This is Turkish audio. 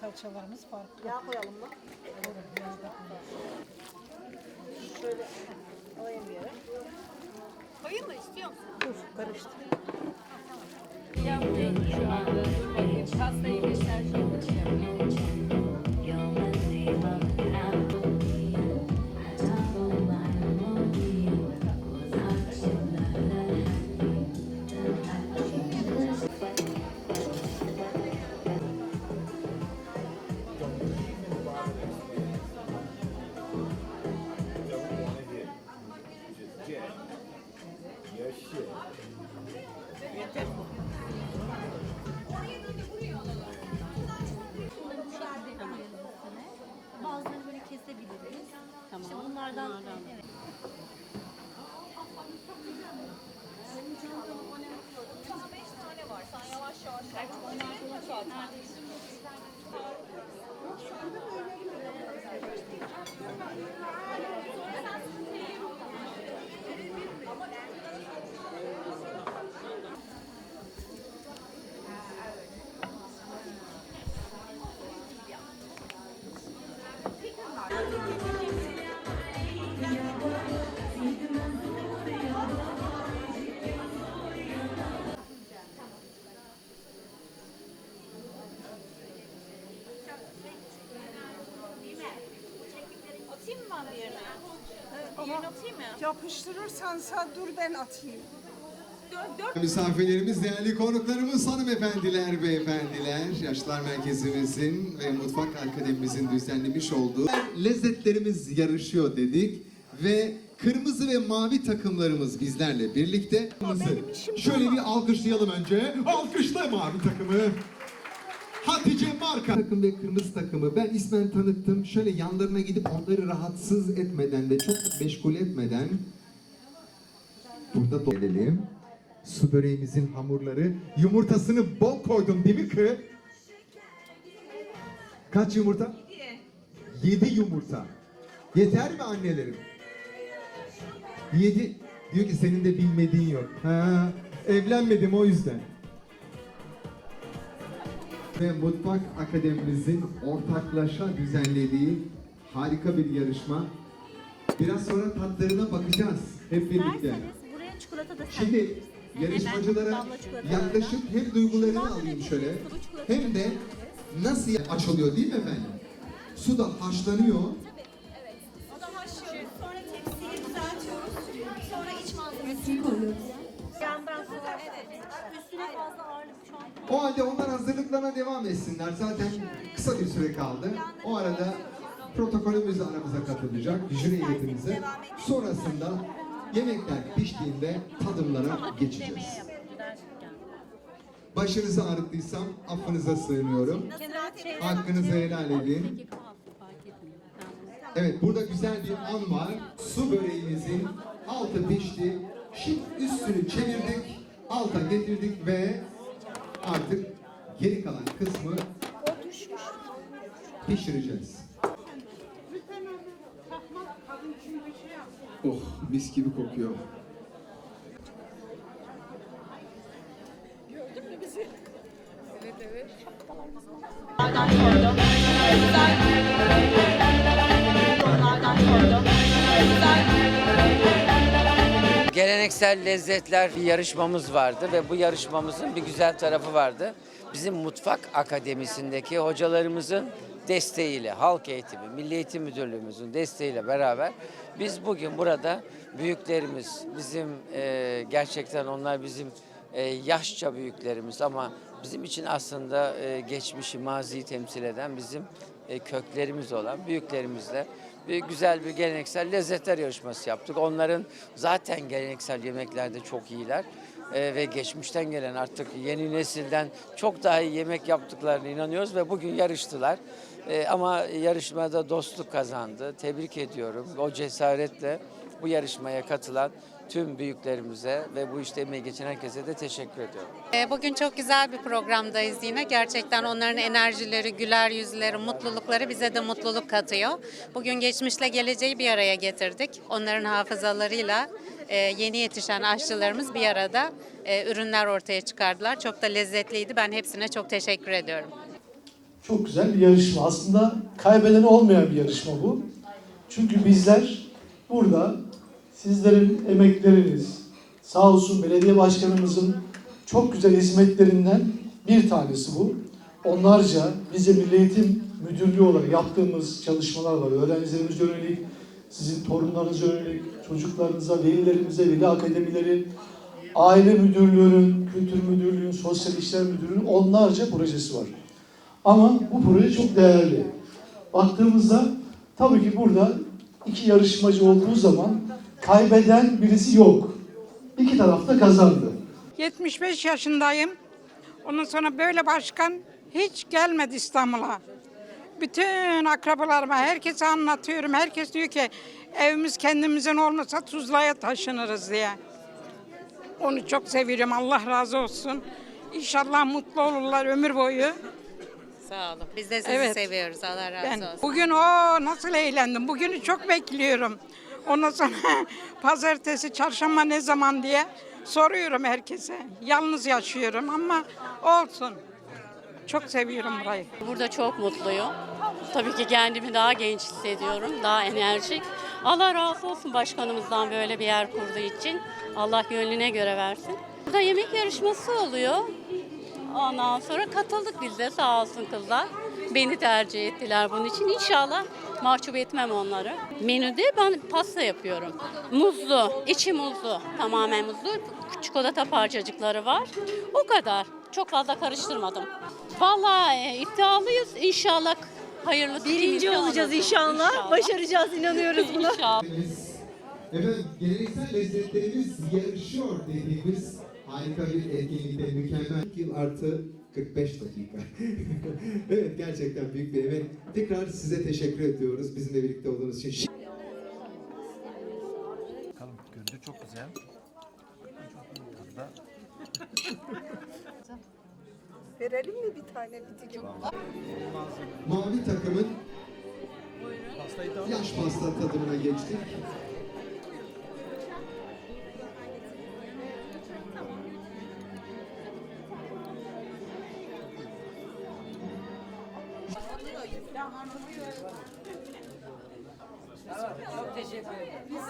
salçalarımız farklı. Yağ koyalım mı? Olur, yağda koyalım. Şöyle alayım bir yere. Koyayım mı istiyor musun? Dur karıştı. Yapmıyorum şu. Bazılarını böyle kesebiliriz. Tamam. İşte onlardan evet. Yerine atayım mı? Yapıştırırsan sen dur ben atayım. Misafirlerimiz, değerli konuklarımız, hanımefendiler, beyefendiler, Yaşlar Merkezimizin ve Mutfak Akademimizin düzenlemiş olduğu lezzetlerimiz yarışıyor dedik ve kırmızı ve mavi takımlarımız bizlerle birlikte. Şöyle bir alkışlayalım önce. Alkışla mavi takımı. Hatice Marka. Takım ve kırmızı takımı ben ismen tanıttım. Şöyle yanlarına gidip onları rahatsız etmeden ve çok meşgul etmeden burada gelelim. Su böreğimizin hamurları. Yumurtasını bol koydum değil mi kı? Kaç yumurta? Yedi yumurta. Yeter mi annelerim? Yedi. Diyor ki senin de bilmediğin yok. Ha, evlenmedim o yüzden. Ve Mutfak Akademimizin ortaklaşa düzenlediği harika bir yarışma. Biraz sonra tatlarına bakacağız hep birlikte. Derseniz buraya çikolata da Şimdi yarışmacılara yaklaşıp hem duygularını alayım şöyle hem de nasıl açılıyor değil mi efendim? Su da haşlanıyor. O da haşlıyoruz. Sonra tepsiye düzeltiyoruz. Sonra iç malzemesini koyuyoruz. Yandan sonra evet. Üstüne fazla ağırlık şu an. O halde onlar hazırlıklarına devam etsinler. Zaten kısa bir süre kaldı. O arada protokolümüz aramıza katılacak. Jüri heyetimize. Sonrasında yemekler piştiğinde tadımlara geçeceğiz. Başınızı ağrıttıysam affınıza sığınıyorum. Hakkınızı helal edin. Evet burada güzel bir an var. Su böreğimizin altı pişti. Şimdi üstünü çevirdik. Alta getirdik ve artık geri kalan kısmı pişireceğiz. Oh mis gibi kokuyor. Onlardan koydum. Güzel. Geleneksel lezzetler bir yarışmamız vardı ve bu yarışmamızın bir güzel tarafı vardı. Bizim Mutfak Akademisi'ndeki hocalarımızın desteğiyle, Halk Eğitimi, Milli Eğitim Müdürlüğümüzün desteğiyle beraber biz bugün burada büyüklerimiz, bizim e, gerçekten onlar bizim e, yaşça büyüklerimiz ama bizim için aslında e, geçmişi, maziyi temsil eden bizim e, köklerimiz olan büyüklerimizle bir güzel bir geleneksel lezzetler yarışması yaptık. Onların zaten geleneksel yemeklerde çok iyiler E, ve geçmişten gelen artık yeni nesilden çok daha iyi yemek yaptıklarına inanıyoruz ve bugün yarıştılar. E, ama yarışmada dostluk kazandı. Tebrik ediyorum. O cesaretle bu yarışmaya katılan tüm büyüklerimize ve bu işte emeği geçen herkese de teşekkür ediyorum. Ee, Bugün çok güzel bir programdayız yine. Gerçekten onların enerjileri, güler yüzleri, mutlulukları bize de mutluluk katıyor. Bugün geçmişle geleceği bir araya getirdik. Onların hafızalarıyla e, yeni yetişen aşçılarımız bir arada e, ürünler ortaya çıkardılar. Çok da lezzetliydi. Ben hepsine çok teşekkür ediyorum. çok güzel bir yarışma. Aslında kaybeden olmayan bir yarışma bu. Çünkü bizler burada sizlerin emekleriniz, sağ olsun belediye başkanımızın çok güzel hizmetlerinden bir tanesi bu. Onlarca bize Milli Eğitim Müdürlüğü olarak yaptığımız çalışmalar var. Öğrencilerimize yönelik, sizin torunlarınıza yönelik, çocuklarınıza, velilerimize, veli akademileri, aile müdürlüğünün, kültür müdürlüğünün, sosyal işler müdürlüğünün onlarca projesi var. Ama bu proje çok değerli. Baktığımızda tabii ki burada iki yarışmacı olduğu zaman kaybeden birisi yok. İki taraf da kazandı. 75 yaşındayım. Ondan sonra böyle başkan hiç gelmedi İstanbul'a. Bütün akrabalarıma, herkese anlatıyorum. Herkes diyor ki evimiz kendimizin olmasa Tuzla'ya taşınırız diye. Onu çok seviyorum. Allah razı olsun. İnşallah mutlu olurlar ömür boyu. Sağ olun. Biz de sizi Evet. seviyoruz. Allah razı Ben olsun. bugün o nasıl eğlendim. Bugünü çok bekliyorum. Ondan sonra pazartesi, çarşamba ne zaman diye soruyorum herkese. Yalnız yaşıyorum ama olsun. Çok seviyorum burayı. Burada çok mutluyum. Tabii ki kendimi daha genç hissediyorum, daha enerjik. Allah razı olsun başkanımızdan böyle bir yer kurduğu için. Allah gönlüne göre versin. Burada yemek yarışması oluyor. Ondan sonra katıldık biz de sağ olsun kızlar. Beni tercih ettiler bunun için. İnşallah mahcup etmem onları. Menüde ben pasta yapıyorum. Muzlu, içi muzlu. Tamamen muzlu. Çikolata parçacıkları var. O kadar. Çok fazla karıştırmadım. Vallahi e, iddialıyız. İnşallah hayırlısı. Birinci olacağız inşallah. Başaracağız inanıyoruz buna. İnşallah. Efendim geleneksel lezzetlerimiz yarışıyor dediğimiz harika bir etkinlikte mükemmel yıl artı 45 dakika. evet gerçekten büyük bir emek. Tekrar size teşekkür ediyoruz bizimle birlikte olduğunuz için. Bakalım görüntü çok güzel. Burada Verelim mi bir tane bir dilim? Mavi takımın yaş pasta tadımına geçtik. Ya anlatıyorum. Çok teşekkür ederim.